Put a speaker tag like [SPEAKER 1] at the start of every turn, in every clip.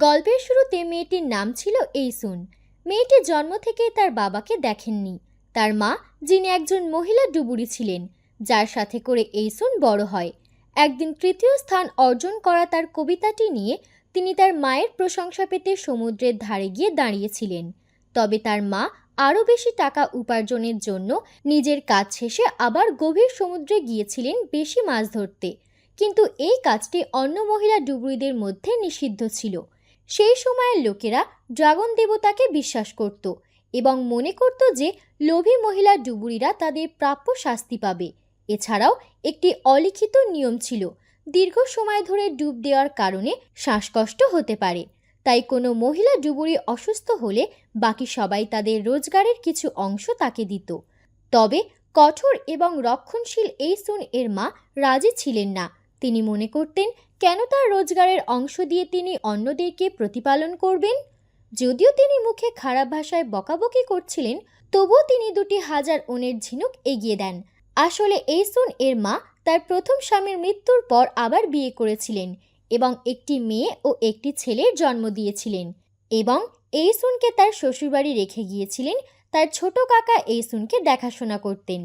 [SPEAKER 1] গল্পের শুরুতে মেয়েটির নাম ছিল এইসুন। মেয়েটি জন্ম থেকেই তার বাবাকে দেখেননি। তার মা, যিনি একজন মহিলা ডুবুরি ছিলেন, যার সাথে করে এইসুন বড় হয়। একদিন তৃতীয় স্থান অর্জন করা তার কবিতাটি নিয়ে তিনি তার মায়ের প্রশংসা পেতে সমুদ্রের ধারে গিয়ে দাঁড়িয়েছিলেন। তবে তার মা আরও বেশি টাকা উপার্জনের জন্য নিজের কাজ শেষে আবার গভীর সমুদ্রে গিয়েছিলেন বেশি মাছ ধরতে। কিন্তু এই কাজটি অন্য মহিলা ডুবুরিদের মধ্যে নিষিদ্ধ ছিল। সেই সময়ের লোকেরা ড্রাগন দেবতাকে বিশ্বাস করত এবং মনে করত যে লোভী মহিলা ডুবুরিরা তাদের প্রাপ্য শাস্তি পাবে। এছাড়াও একটি অলিখিত নিয়ম ছিল, দীর্ঘ সময় ধরে ডুব দেওয়ার কারণে শ্বাসকষ্ট হতে পারে। তাই কোনো মহিলা ডুবুরি অসুস্থ হলে বাকি সবাই তাদের রোজগারের কিছু অংশ তাকে দিত। তবে কঠোর এবং রক্ষণশীল এই সুন এর মা রাজি ছিলেন না। তিনি মনে করতেন, কেন তার রোজগারের অংশ দিয়ে তিনি অন্যদেরকে প্রতিপালন করবেন? যদিও তিনি মুখে খারাপ ভাষায় বকাবকি করছিলেন, তবুও তিনি দুটি হাজার ওনের ঝিনুক এগিয়ে দেন। আসলে এই সুন এর মা তার প্রথম স্বামীর মৃত্যুর পর আবার বিয়ে করেছিলেন এবং একটি মেয়ে ও একটি ছেলের জন্ম দিয়েছিলেন এবং এই সুনকে তার শ্বশুরবাড়ি রেখে গিয়েছিলেন। তার ছোট কাকা এই সুনকে দেখাশোনা করতেন।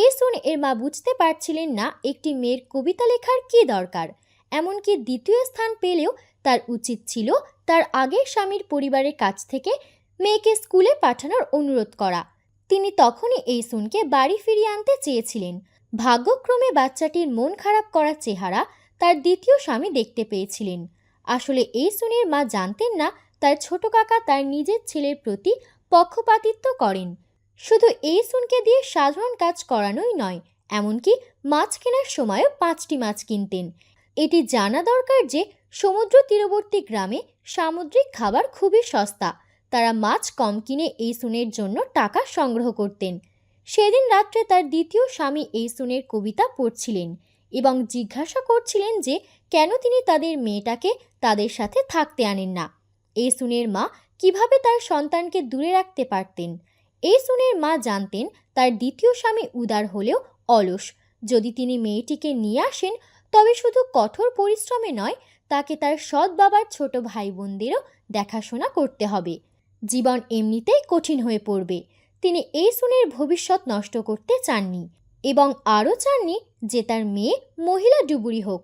[SPEAKER 1] এই সুন এর মা বুঝতে পারছিলেন না একটি মেয়ের কবিতা লেখার কী দরকার। এমনকি দ্বিতীয় স্থান পেলেও তার উচিত ছিল তার আগের স্বামীর পরিবারের কাছ থেকে মেয়েকে স্কুলে পাঠানোর অনুরোধ করা। তিনি তখনই এই সুনকে বাড়ি ফিরিয়ে আনতে চেয়েছিলেন। ভাগ্যক্রমে বাচ্চাটির মন খারাপ করার চেহারা তার দ্বিতীয় স্বামী দেখতে পেয়েছিলেন। আসলে এই সুনের মা জানতেন না তার ছোট কাকা তার নিজের ছেলের প্রতি পক্ষপাতিত্ব করেন। শুধু এই সুনকে দিয়ে সাধারণ কাজ করানোই নয়, এমনকি মাছ কেনার সময়ও পাঁচটি মাছ কিনতেন। এটি জানা দরকার যে সমুদ্র তীরবর্তী গ্রামে সামুদ্রিক খাবার খুবই সস্তা। তারা মাছ কম কিনে এই সুনের জন্য টাকা সংগ্রহ করতেন। সেদিন রাত্রে তার দ্বিতীয় স্বামী এই সুনের কবিতা পড়ছিলেন এবং জিজ্ঞাসা করছিলেন যে কেন তিনি তাদের মেয়েটাকে তাদের সাথে থাকতে আনেন না। এই সুনের মা কীভাবে তার সন্তানকে দূরে রাখতে পারতেন? এই সুনের মা জানতেন তার দ্বিতীয় স্বামী উদার হলেও অলস। যদি তিনি মেয়েটিকে নিয়ে আসেন, তবে শুধু কঠোর পরিশ্রমে নয়, তাকে তার সৎ বাবার ছোট ভাই বোনদেরও দেখাশোনা করতে হবে। জীবন এমনিতেই কঠিন হয়ে পড়বে। তিনি এই সুনের ভবিষ্যৎ নষ্ট করতে চাননি এবং আরও চাননি যে তার মেয়ে মহিলা ডুবুরি হোক।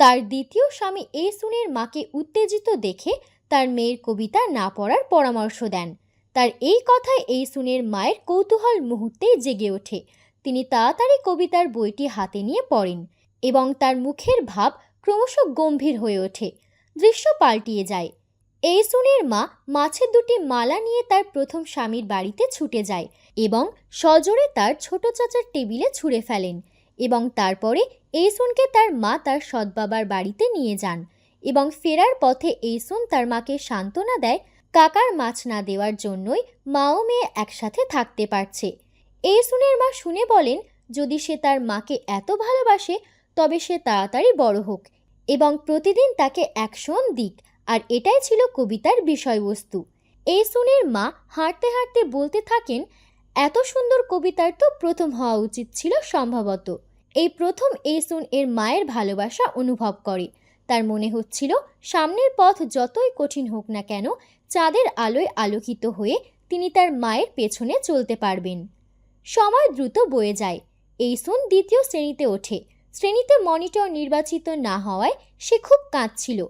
[SPEAKER 1] তার দ্বিতীয় স্বামী এই সুনের মাকে উত্তেজিত দেখে তার মেয়ের কবিতা না পড়ার পরামর্শ দেন। তার এই কথায় এই সুনের মায়ের কৌতূহল মুহূর্তেই জেগে ওঠে। তিনি তাড়াতাড়ি কবিতার বইটি হাতে নিয়ে পড়েন এবং তার মুখের ভাব ক্রমশ গম্ভীর হয়ে ওঠে। দৃশ্য পাল্টিয়ে যায়। এই সুনের মা মাছের দুটি মালা নিয়ে তার প্রথম স্বামীর বাড়িতে ছুটে যায় এবং সজোরে তার ছোট চাচার টেবিলে ছুঁড়ে ফেলেন এবং তারপরে এই সুনকে তার মা তার সৎবাবার বাড়িতে নিয়ে যান এবং ফেরার পথে এই সুন তার মাকে সান্ত্বনা দেয় কাকার মাছ না দেওয়ার জন্যই মা ও মেয়ে একসাথে থাকতে পারছে। এই সুনের মা শুনে বলেন, যদি সে তার মাকে এত ভালোবাসে, তবে সে তাড়াতাড়ি বড় হোক এবং প্রতিদিন তাকে অ্যাকশন দিক। আর এটাই ছিল কবিতার বিষয়বস্তু। এই সুনের মা হাঁটতে হাঁটতে বলতে থাকেন, এত সুন্দর কবিতার তো প্রথম হওয়া উচিত ছিল সম্ভবত। এই প্রথম এই সুন এর মায়ের ভালোবাসা অনুভব করে। তার মনে হচ্ছিল, সামনের পথ যতই কঠিন হোক না কেন চাঁদের আলোয় আলোকিত হয়ে তিনি তার মায়ের পেছনে চলতে পারবেন। সময় দ্রুত বয়ে যায়। এই সুন দ্বিতীয় শ্রেণীতে ওঠে। শ্রেণীতে মনিটর নির্বাচিত না হওয়ায় সে খুব কাঁদছিল।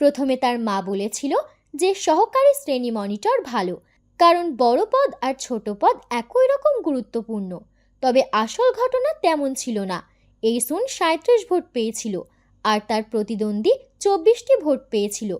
[SPEAKER 1] প্রথমে তার মা বলেছিল যে সহকারী শ্রেণি মনিটর ভালো, কারণ বড় পদ আর ছোট পদ একই রকম গুরুত্বপূর্ণ। তবে আসল ঘটনা তেমন ছিল না। এই সুন সাঁত্রিশ ভোট পেয়েছিল, আর তার প্রতিদ্বন্দ্বী চব্বিশটি ভোট পেয়েছিল।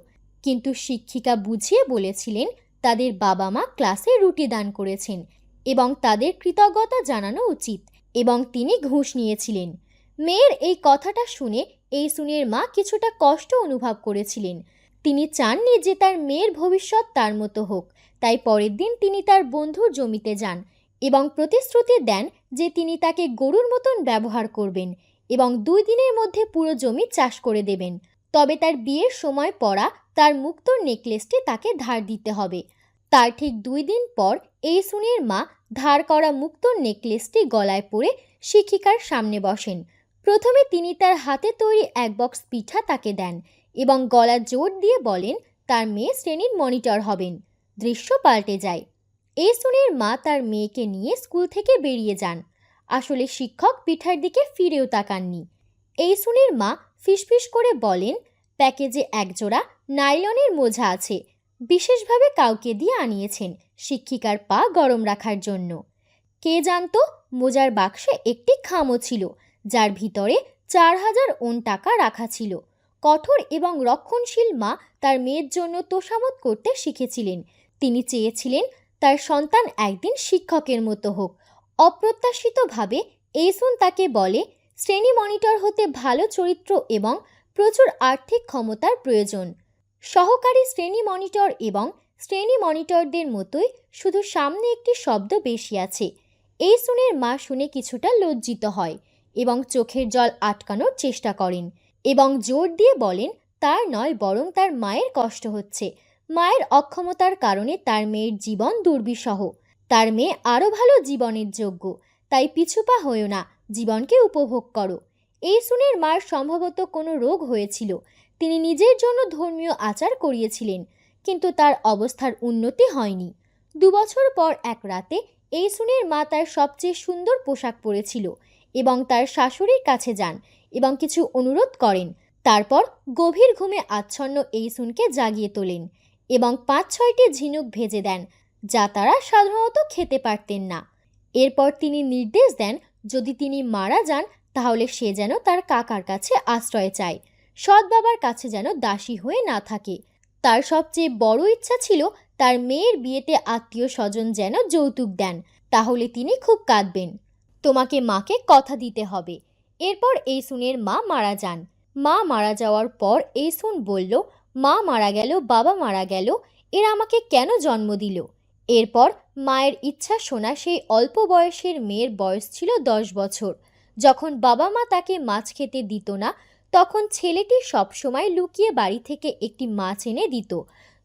[SPEAKER 1] কিন্তু শিক্ষিকা বুঝিয়ে বলেছিলেন, তাদের বাবা মা ক্লাসে রুটি দান করেছেন এবং তাদের কৃতজ্ঞতা জানানো উচিত এবং তিনি ঘুষ নিয়েছিলেন। মেয়ের এই কথাটা শুনে এই সুনের মা কিছুটা কষ্ট অনুভব করেছিলেন। তিনি চাননি যে তার মেয়ের ভবিষ্যৎ তার মতো হোক, তাই পরের দিন তিনি তার বন্ধুর জমিতে যান এবং প্রতিশ্রুতি দেন যে তিনি তাকে গরুর মতন ব্যবহার করবেন এবং দুই দিনের মধ্যে পুরো জমি চাষ করে দেবেন। তবে তার বিয়ের সময় পড়া তার মুক্তোর নেকলেসটি তাকে ধার দিতে হবে। তার ঠিক দুই দিন পর এই সুনের মা ধার করা মুক্তোর নেকলেসটি গলায় পরে শিক্ষিকার সামনে বসেন। প্রথমে তিনি তার হাতে তৈরি এক বক্স পিঠা তাকে দেন এবং গলা জোর দিয়ে বলেন, তার মেয়ে শ্রেণির মনিটর হবেন। দৃশ্য পাল্টে যায়। এই সুনের মা তার মেয়েকে নিয়ে স্কুল থেকে বেরিয়ে যান। আসলে শিক্ষক পিঠার দিকে ফিরেও তাকাননি। এই সুনের মা ফিসফিস করে বলেন, প্যাকেজে একজোড়া নাইলনের মোজা আছে। বিশেষভাবে কাউকে দিয়ে আনিয়েছেন শিক্ষিকার পা গরম রাখার জন্য। কে জানতো, মোজার বাক্সে একটি খামও ছিল, যার ভিতরে চার হাজার ওন টাকা রাখা ছিল। কঠোর এবং রক্ষণশীল মা তার মেয়ের জন্য তোষামত করতে শিখেছিলেন। তিনি চেয়েছিলেন তার সন্তান একদিন শিক্ষকের মতো হোক। অপ্রত্যাশিতভাবে এইসুন তাকে বলে, শ্রেণি মনিটর হতে ভালো চরিত্র এবং প্রচুর আর্থিক ক্ষমতার প্রয়োজন। সহকারী শ্রেণি মনিটর এবং শ্রেণি মনিটরদের মতোই শুধু সামনে একটি শব্দ বেশি আছে। এই সুনের মা শুনে কিছুটা লজ্জিত হয় এবং চোখের জল আটকানোর চেষ্টা করেন এবং জোর দিয়ে বলেন, তার নয়, বরং তার মায়ের কষ্ট হচ্ছে। মায়ের অক্ষমতার কারণে তার মেয়ের জীবন দুর্বিষহ। তার মেয়ে আরও ভালো জীবনের যোগ্য। তাই পিছুপা হয়েও না, জীবনকে উপভোগ করো। এই সুনের মার সম্ভবত কোনো রোগ হয়েছিল। তিনি নিজের জন্য ধর্মীয় আচার করিয়েছিলেন, কিন্তু তার অবস্থার উন্নতি হয়নি। দুবছর পর এক রাতে এই সুনের মা তার সবচেয়ে সুন্দর পোশাক পরেছিল এবং তার শাশুড়ির কাছে যান এবং কিছু অনুরোধ করেন। তারপর গভীর ঘুমে আচ্ছন্ন এই সুনকে জাগিয়ে তোলেন এবং পাঁচ ছয়টি ঝিনুক ভেজে দেন, যা তারা সাধারণত খেতে পারতেন না। এরপর তিনি নির্দেশ দেন, যদি তিনি মারা যান, তাহলে সে যেন তার কাকার কাছে আশ্রয় চায়। সৎ বাবার কাছে যেন দাসী হয়ে না থাকে। তার সবচেয়ে বড় ইচ্ছা ছিল তার মেয়ের বিয়েতে আত্মীয় স্বজন যেন যৌতুক দেন, তাহলে তিনি খুব কাঁদবেন। তোমাকে মাকে কথা দিতে হবে। এরপর এই সুনের মা মারা যান। মা মারা যাওয়ার পর এই সুন বলল, মা মারা গেল, বাবা মারা গেল, এরা আমাকে কেন জন্ম দিল? এরপর মায়ের ইচ্ছা শোনা সেই অল্প বয়সের মেয়ের বয়স ছিল দশ বছর। যখন বাবা মা তাকে মাছ খেতে দিত না তখন ছেলেটি সবসময় লুকিয়ে বাড়ি থেকে একটি মাছ এনে দিত।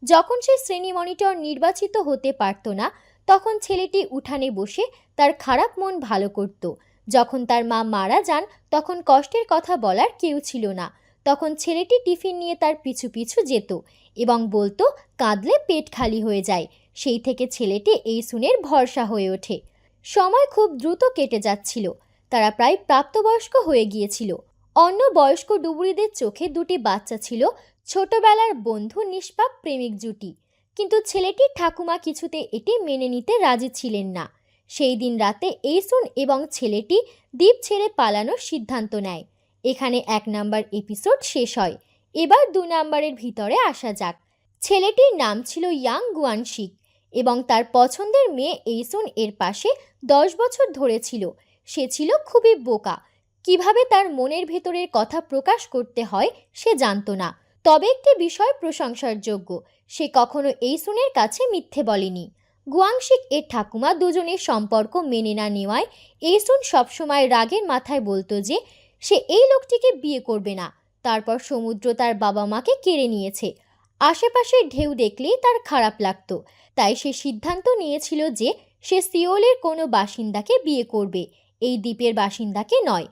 [SPEAKER 1] যখন সে শ্রেণি মনিটর নির্বাচিত হতে পারত না, তখন ছেলেটি উঠানে বসে তার খারাপ মন ভালো করত। যখন তার মা মারা যান, তখন কষ্টের কথা বলার কেউ ছিল না। তখন ছেলেটি টিফিন নিয়ে তার পিছু পিছু যেত এবং বলতো, কাঁদলে পেট খালি হয়ে যায়। সেই থেকে ছেলেটি এই সুনের ভরসা হয়ে ওঠে। সময় খুব দ্রুত কেটে যাচ্ছিল। তারা প্রায় প্রাপ্তবয়স্ক হয়ে গিয়েছিল। অন্য বয়স্ক ডুবুরিদের চোখে দুটি বাচ্চা ছিল, ছোটবেলার বন্ধু নিষ্পাপ প্রেমিক জুটি। কিন্তু ছেলেটির ঠাকুমা কিছুতে এটি মেনে নিতে রাজি ছিলেন না। সেই দিন রাতে এইসুন এবং ছেলেটি দ্বীপ ছেড়ে পালানোর সিদ্ধান্ত নেয়। এখানে এক নাম্বার এপিসোড শেষ হয়। এবার দু নাম্বারের ভিতরে আসা যাক। ছেলেটির নাম ছিল ইয়াং গুয়ানশিক এবং তার পছন্দের মেয়ে এইসুন এর পাশে দশ বছর ধরে ছিল। সে ছিল খুবই বোকা। কীভাবে তার মনের ভেতরের কথা প্রকাশ করতে হয় সে জানতো না। তবে একটি বিষয় প্রশংসার যোগ্য সে কখনো এই সুনের কাছে মিথ্যে বলেনি। গুয়াংশিক এর ঠাকুমা দুজনের সম্পর্ক মেনে না নেওয়ায় এই সুন সবসময় রাগের মাথায় বলতো যে, সে এই লোকটিকে বিয়ে করবে না। তারপর সমুদ্র তার বাবা মাকে কেড়ে নিয়েছে। আশেপাশের ঢেউ দেখলেই তার খারাপ লাগতো। তাই সে সিদ্ধান্ত নিয়েছিল যে, সে সিওলের কোনো বাসিন্দাকে বিয়ে করবে। এই দ্বীপের বাসিন্দাকে নয়।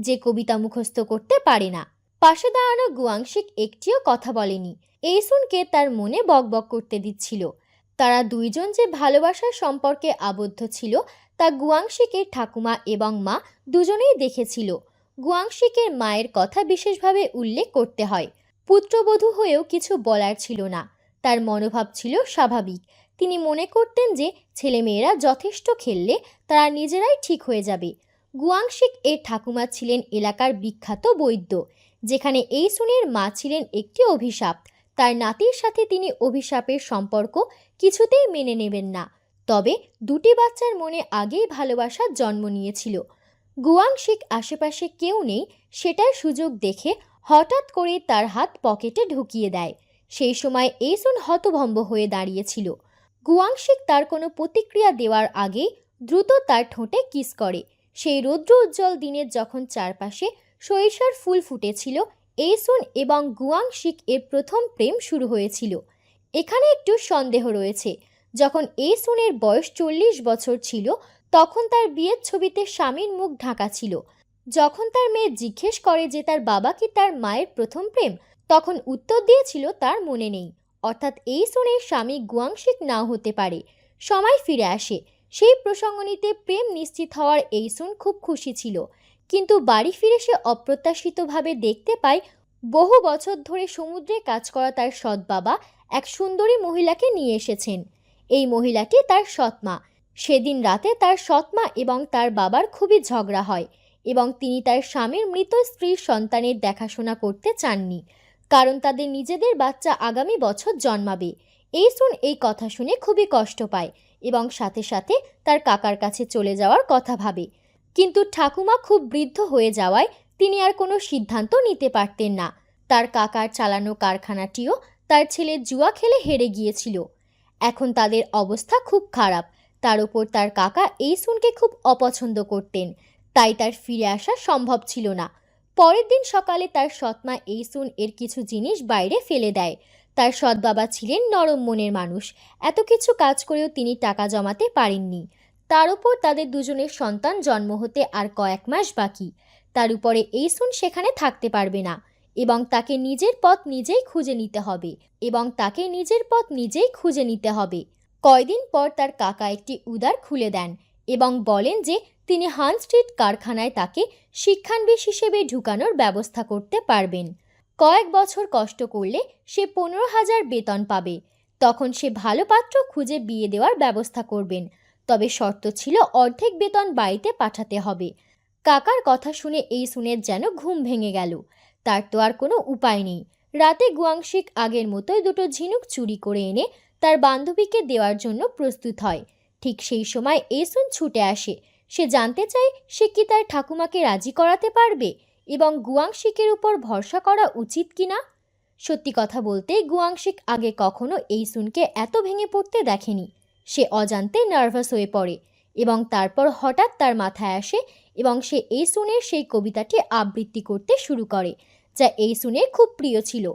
[SPEAKER 1] যে কবিতা মুখস্থ করতে পারে না। পাশে দাঁড়ানো গুয়াংশিক একটিও কথা বলেনি। এইসুনকে তার মনে বকবক করতে দিচ্ছিল। তারা দুইজন যে ভালোবাসার সম্পর্কে আবদ্ধ ছিল, তা গুয়াংশিকের ঠাকুমা এবং মা দুজনেই দেখেছিল। গুয়াংশিকের মায়ের কথা বিশেষভাবে উল্লেখ করতে হয়। পুত্রবধূ হয়েও কিছু বলার ছিল না। তার মনোভাব ছিল স্বাভাবিক। তিনি মনে করতেন যে ছেলেমেয়েরা যথেষ্ট খেললে তারা নিজেরাই ঠিক হয়ে যাবে। গুয়াংশিক এর ঠাকুমা ছিলেন এলাকার বিখ্যাত বৈদ্য, যেখানে এই সুনের মা ছিলেন একটি অভিশাপ। তার নাতির সাথে তিনি অভিশাপের সম্পর্ক কিছুতেই মেনে নেবেন না। তবে দুটি বাচ্চার মনে আগেই ভালোবাসার জন্ম নিয়েছিল। গুয়াংশিক আশেপাশে কেউ নেই, সেটার সুযোগ দেখে হঠাৎ করে তার হাত পকেটে ঢুকিয়ে দেয়। সেই সময় এইসুন হতভম্ব হয়ে দাঁড়িয়েছিল। গুয়াংশিক তার কোনো প্রতিক্রিয়া দেওয়ার আগেই দ্রুত তার ঠোঁটে কিস করে। সেই রৌদ্র উজ্জ্বল দিনের যখন চারপাশে সরিষার ফুল ফুটেছিল এইসুন এবং গুয়াংশিক এর প্রথম প্রেম শুরু হয়েছিল। এখানে একটু সন্দেহ রয়েছে, যখন এইসুনের বয়স চল্লিশ বছর ছিল, তখন তার বিয়ের ছবিতে স্বামীর মুখ ঢাকা ছিল। যখন তার মেয়ে জিজ্ঞেস করে যে তার বাবা কি তার মায়ের প্রথম প্রেম, তখন উত্তর দিয়েছিল তার মনে নেই। অর্থাৎ এই সুনের স্বামী গুয়াংশিক নাও হতে পারে। সময় ফিরে আসে। সেই প্রসঙ্গ নিতে প্রেম নিশ্চিত হওয়ার এই সুন খুব খুশি ছিল। কিন্তু বাড়ি ফিরে সে অপ্রত্যাশিতভাবে দেখতে পায়, বহু বছর ধরে সমুদ্রে কাজ করা তার সৎ বাবা এক সুন্দরী মহিলাকে নিয়ে এসেছেন। এই মহিলাটি তার সৎমা সেদিন রাতে তার সৎমা এবং তার বাবার খুবই ঝগড়া হয় এবং তিনি তার স্বামীর মৃত স্ত্রীর সন্তানের দেখাশোনা করতে চাননি। কারণ তাদের নিজেদের বাচ্চা আগামী বছর জন্মাবে। এই শুন এই কথা শুনে খুবই কষ্ট পায়। এবং সাথে সাথে তার কাকার কাছে চলে যাওয়ার কথা ভাবে। কিন্তু ঠাকুমা খুব বৃদ্ধ হয়ে যাওয়ায় তিনি আর কোনো সিদ্ধান্ত নিতে পারতেন না। তার কাকার চালানো কারখানাটিও তার ছেলে জুয়া খেলে হেরে গিয়েছিল। এখন তাদের অবস্থা খুব খারাপ। তার উপর তার কাকা এই সুনকে খুব অপছন্দ করতেন। তাই তার ফিরে আসা সম্ভব ছিল না। পরের দিন সকালে তার সৎমা এই সুন এর কিছু জিনিস বাইরে ফেলে দেয়। তার সৎ বাবা ছিলেন নরম মনের মানুষ। এত কিছু কাজ করেও তিনি টাকা জমাতে পারেননি। তার উপর তাদের দুজনের সন্তান জন্ম হতে আর কয়েক মাস বাকি। তার উপরে এই সুন সেখানে থাকতে পারবে না এবং তাকে নিজের পথ নিজেই খুঁজে নিতে হবে এবং তাকে নিজের পথ নিজেই খুঁজে নিতে হবে। কয়দিন পর তার কাকা একটি উদার খুলে দেন এবং বলেন যে তিনি হান স্ট্রিট কারখানায় তাকে শিক্ষানবিশ হিসেবে ঢুকানোর ব্যবস্থা করতে পারবেন। কয়েক বছর কষ্ট করলে সে পনেরো হাজার বেতন পাবে। তখন সে ভালো পাত্র খুঁজে বিয়ে দেওয়ার ব্যবস্থা করবেন। তবে শর্ত ছিল অর্ধেক বেতন বাড়িতে পাঠাতে হবে। কাকার কথা শুনে এই শুনে যেন ঘুম ভেঙে গেল। তার তো আর কোনো উপায় নেই। রাতে গুয়াংশিক আগের মতোই দুটো ঝিনুক চুরি করে এনে তার বান্ধবীকে দেওয়ার জন্য প্রস্তুত হয়। ঠিক সেই সময় এসুন ছুটে আসে। সে জানতে চায় সে কি তার ঠাকুমাকে রাজি করাতে পারবে? এবং গুয়াংশিকের উপর ভরসা করা উচিত কিনা? সত্যি কথা বলতে, গুয়াংশিক আগে কখনো এই সুনকে এত ভেঙে পড়তে দেখেনি। সে অজান্তে নার্ভাস হয়ে পড়ে এবং তারপর হঠাৎ তার মাথায় আসে এবং সে এই সুনের সেই কবিতাটি আবৃত্তি করতে শুরু করে, যা এই সুনের খুব প্রিয় ছিল।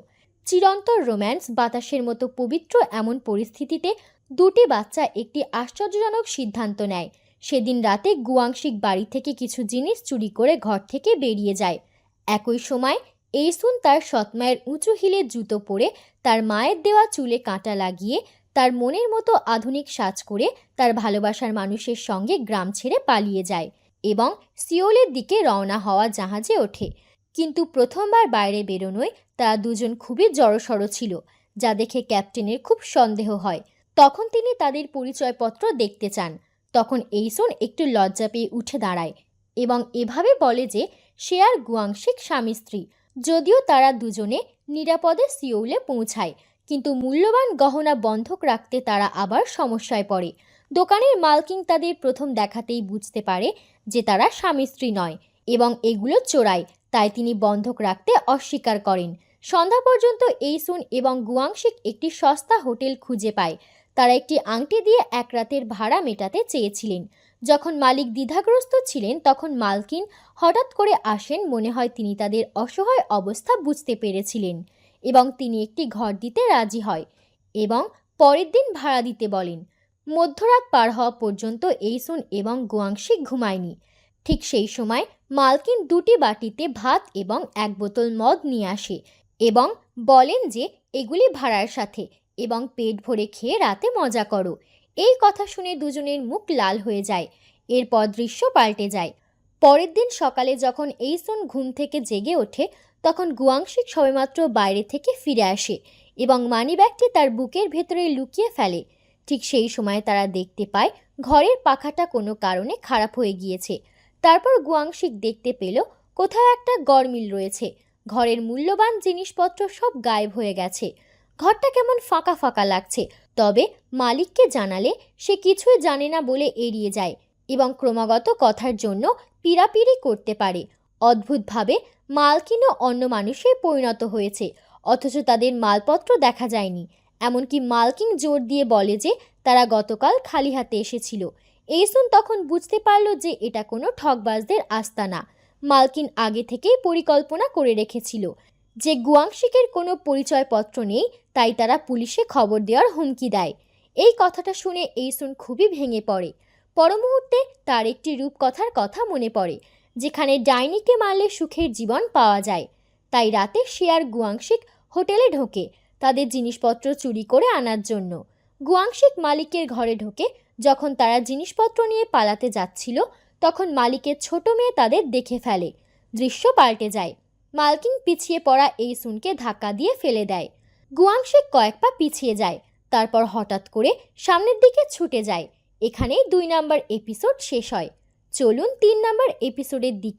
[SPEAKER 1] চিরন্তর রোম্যান্স বাতাসের মতো পবিত্র এমন পরিস্থিতিতে দুটি বাচ্চা একটি আশ্চর্যজনক সিদ্ধান্ত নেয়। সেদিন রাতে গুয়াংশিক বাড়ি থেকে কিছু জিনিস চুরি করে ঘর থেকে বেরিয়ে যায়। একই সময় এইসুন তার সৎমায়ের উঁচু হিলে জুতো পরে তার মায়ের দেওয়া চুলে কাঁটা লাগিয়ে তার মনের মতো আধুনিক সাজ করে তার ভালোবাসার মানুষের সঙ্গে গ্রাম ছেড়ে পালিয়ে যায় এবং সিওলের দিকে রওনা হওয়া জাহাজে ওঠে। কিন্তু প্রথমবার বাইরে বেরোনোয় তারা দুজন খুবই জড়সড় ছিল, যা দেখে ক্যাপ্টেনের খুব সন্দেহ হয়। তখন তিনি তাদের পরিচয়পত্র দেখতে চান। তখন একটু লজ্জা পেয়ে উঠে দাঁড়ায় এবং এভাবে বলে যে, সে আর গুয়াংশিক স্বামী স্ত্রী। যদিও তারা দুজনে নিরাপদে সিওলে পৌঁছায়, কিন্তু মূল্যবান গহনা বন্ধক রাখতে তারা আবার সমস্যায় পড়ে। দোকানের মালকিং তাদের প্রথম দেখাতেই বুঝতে পারে যে তারা স্বামী স্ত্রী নয় এবং এগুলো চোরাই, তাই তিনি বন্ধক রাখতে অস্বীকার করেন। সন্ধ্যা পর্যন্ত এইসুন এবং গুয়াংশিক একটি সস্তা হোটেল খুঁজে পায় তারা একটি আংটি দিয়ে এক রাতের ভাড়া মেটাতে চেয়েছিলেন। যখন মালিক দ্বিধাগ্রস্ত ছিলেন, তখন মালকিন হঠাৎ করে আসেন মনে হয় তিনি তাদের অসহায় অবস্থা বুঝতে পেরেছিলেন এবং তিনি একটি ঘর দিতে রাজি হয় এবং পরের দিন ভাড়া দিতে বলেন। মধ্যরাত পার হওয়া পর্যন্ত এইসুন এবং গুয়াংশিক ঘুমায়নি। ঠিক সেই সময় মালকিন দুটি বাটিতে ভাত এবং এক বোতল মদ নিয়ে আসে এবং বলেন যে এগুলি ভাড়ার সাথে এবং পেট ভরে খেয়ে রাতে মজা করো। এই কথা শুনে দুজনের মুখ লাল হয়ে যায়। এরপর দৃশ্য পাল্টে যায়। পরের দিন সকালে যখন এইসন ঘুম থেকে জেগে ওঠে, তখন গুয়াংশিক সবেমাত্র বাইরে থেকে ফিরে আসে এবং মানিব্যাগটি তার বুকের ভেতরে লুকিয়ে ফেলে। ঠিক সেই সময় তারা দেখতে পায়, ঘরের পাখাটা কোনো কারণে খারাপ হয়ে গিয়েছে। তারপর গুয়াংশিক দেখতে পেল, কোথাও একটা গরমিল রয়েছে। ঘরের মূল্যবান জিনিসপত্র সব গায়েব হয়ে গেছে। ঘরটা কেমন ফাঁকা ফাঁকা লাগছে। তবে মালিককে জানালে সে কিছুই জানে না বলে এড়িয়ে যায় এবং ক্রমাগত কথার জন্য পিড়াপিড়ি করতে পারে। অদ্ভুতভাবে মালকিনও অন্য মানুষে পরিণত হয়েছে, অথচ তাদের মালপত্র দেখা যায়নি। এমনকি মালকিন জোর দিয়ে বলে যে তারা গতকাল খালি হাতে এসেছিল। এইসুন তখন বুঝতে পারল যে এটা কোনো ঠকবাজদের আস্তানা। মালকিন আগে থেকেই পরিকল্পনা করে রেখেছিল। যে গুয়াংশিকের কোনো পরিচয়পত্র নেই, তাই তারা পুলিশে খবর দেওয়ার হুমকি দেয়। এই কথাটা শুনে এইসুন খুবই ভেঙে পড়ে। পরমুহূর্তে তার একটি রূপকথার কথা মনে পড়ে, যেখানে ডাইনিকে মারলে সুখের জীবন পাওয়া যায়। তাই রাতে সে আর গুয়াংশিক হোটেলে ঢোকে, তাদের জিনিসপত্র চুরি করে আনার জন্য। গুয়াংশিক মালিকের ঘরে ঢোকে, যখন তারা জিনিসপত্র নিয়ে পালাতে যাচ্ছিল, তখন মালিকের ছোট মেয়ে তাদের দেখে ফেলে। দৃশ্য পাল্টে যায়। মালকিন পিছিয়ে পড়া এই সুনকে ধাক্কা দিয়ে ফেলে দেয়। গুয়াংশে কয়েক পা পিছিয়ে যায়, তারপর হঠাৎ করে সামনের দিকে ছুটে যায়। এখানেই দুই নাম্বার এপিসোড শেষ হয়। চলুন তিন নাম্বার এপিসোডের দিক